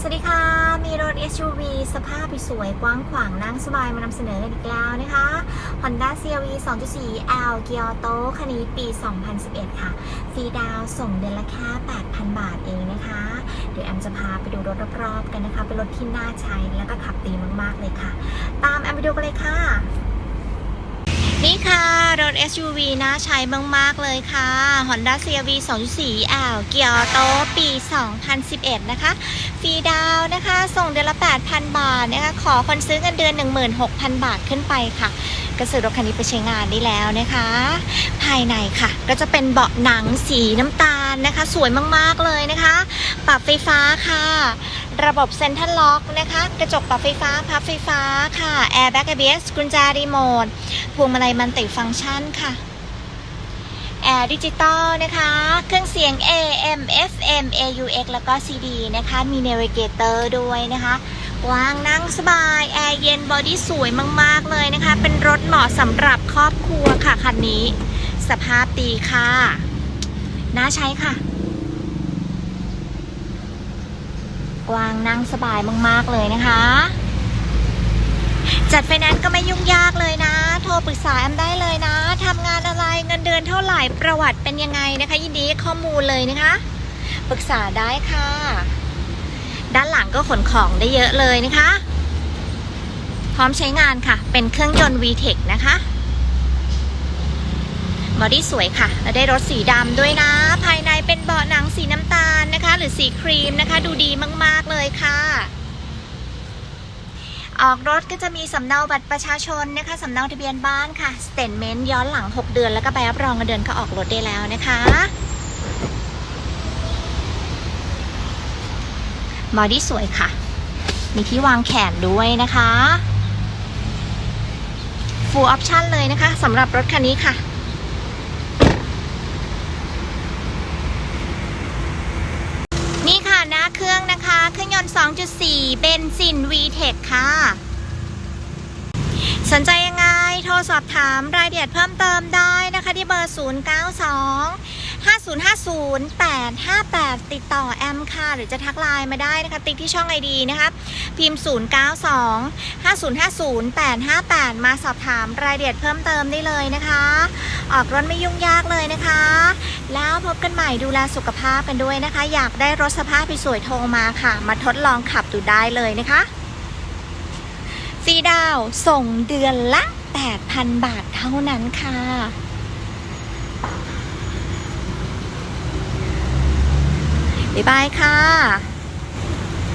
สวัสดีค่ะ มีรถ SUV สภาพสวยกว้างขวางนั่งสบายมานำเสนอกันอีกแล้วนะคะ Honda CRV 2.4 L เกียร์โตคันนี้ปี 2011 ค่ะ ฟรีดาวส่งเดือนละแค่ 8,000 บาทเองนะคะ เดี๋ยวแอมจะพาไปดูรถรอบๆกันนะคะ เป็นรถที่น่าใช้แล้วก็ขับดีมากๆเลยค่ะ ตามแอมไปดูกันเลยค่ะ นี่ค่ะ SUV น่าใช้มาก ๆ เลยค่ะ Honda CRV 2.4 L เกียร์โตปี 2011 นะคะ ฟรีดาวนะคะ ส่งเดือนละ 8,000 บาทนะคะ ขอคนซื้อเงินเดือน 16,000 บาทขึ้นไปค่ะก็ซื้อรถคันนี้ไปใช้งานได้แล้วนะคะ ภายในค่ะ ก็จะเป็นเบาะหนังสีน้ำตาลนะคะ สวยมาก ๆ เลยนะคะ ปรับไฟฟ้าค่ะระบบเซ็นทรัลล็อกนะคะ กระจกปรับไฟฟ้า พับไฟฟ้าค่ะ แอร์แบ็ก ABS กุญแจรีโมท พวงมาลัยมันติฟังก์ชันค่ะแอร์ดิจิตอลนะคะ เครื่องเสียง AM FM AUX แล้วก็ CD นะคะ มีเนวิเกเตอร์ด้วยนะคะกว้างนั่งสบาย แอร์เย็นบอดี้สวยมาก ๆ เลยนะคะ เป็นรถเหมาะสำหรับครอบครัวค่ะ คันนี้ สภาพดีค่ะ น่าใช้ค่ะ กว้างนั่งสบายมาก ๆ เลยนะคะ จัดไฟแนนซ์ก็ไม่ยุ่งยากเลยนะ โทรปรึกษาแอมได้เลยนะทำงานอะไรเงินเดือนเท่าไหร่ประวัติเป็นยังไงนะคะ ยินดีข้อมูลเลยนะคะ ปรึกษาได้ค่ะ ด้านหลังก็ขนของได้เยอะเลยนะคะ พร้อมใช้งานค่ะ เป็นเครื่องยนต์ VTEC นะคะบอดี้สวยค่ะ และได้รถสีดำด้วยนะ ภายในเป็นเบาะหนังสีน้ำตาลนะคะ หรือสีครีมนะคะ ดูดีมาก ๆ เลยค่ะ ออกรถก็จะมีสำเนาบัตรประชาชนนะคะสำเนาทะเบียนบ้านค่ะสเตนเมนต์ย้อนหลัง 6 เดือน แล้วก็ใบรับรองเงินเดือนก็ออกรถได้แล้วนะคะบอดี้สวยค่ะ มีที่วางแขนด้วยนะคะ full option เลยนะคะสำหรับรถคันนี้ค่ะ นี่ค่ะหน้าเครื่องนะคะ เครื่องยนต์ 2.4 เบนซิน VTEC ค่ะ สนใจยังไง โทรสอบถามรายละเอียดเพิ่มเติมได้นะคะที่เบอร์ 092 5050 858 ติดต่อแอมค่ะ หรือจะทักไลน์มาได้นะคะ ติ๊กที่ช่องไอดีนะคะพิมพ์ 092 5050 858 มาสอบถามรายละเอียดเพิ่มเติมได้เลยนะคะ ออกรถไม่ยุ่งยากเลยนะคะ แล้วพบกันใหม่ดูแลสุขภาพกันด้วยนะคะ อยากได้รถสภาพสวยๆโทรมาค่ะ มาทดลองขับดูได้เลยนะคะซีดาวส่งเดือนละ 8,000 บาทเท่านั้นค่ะบ๊ายบายค่ะ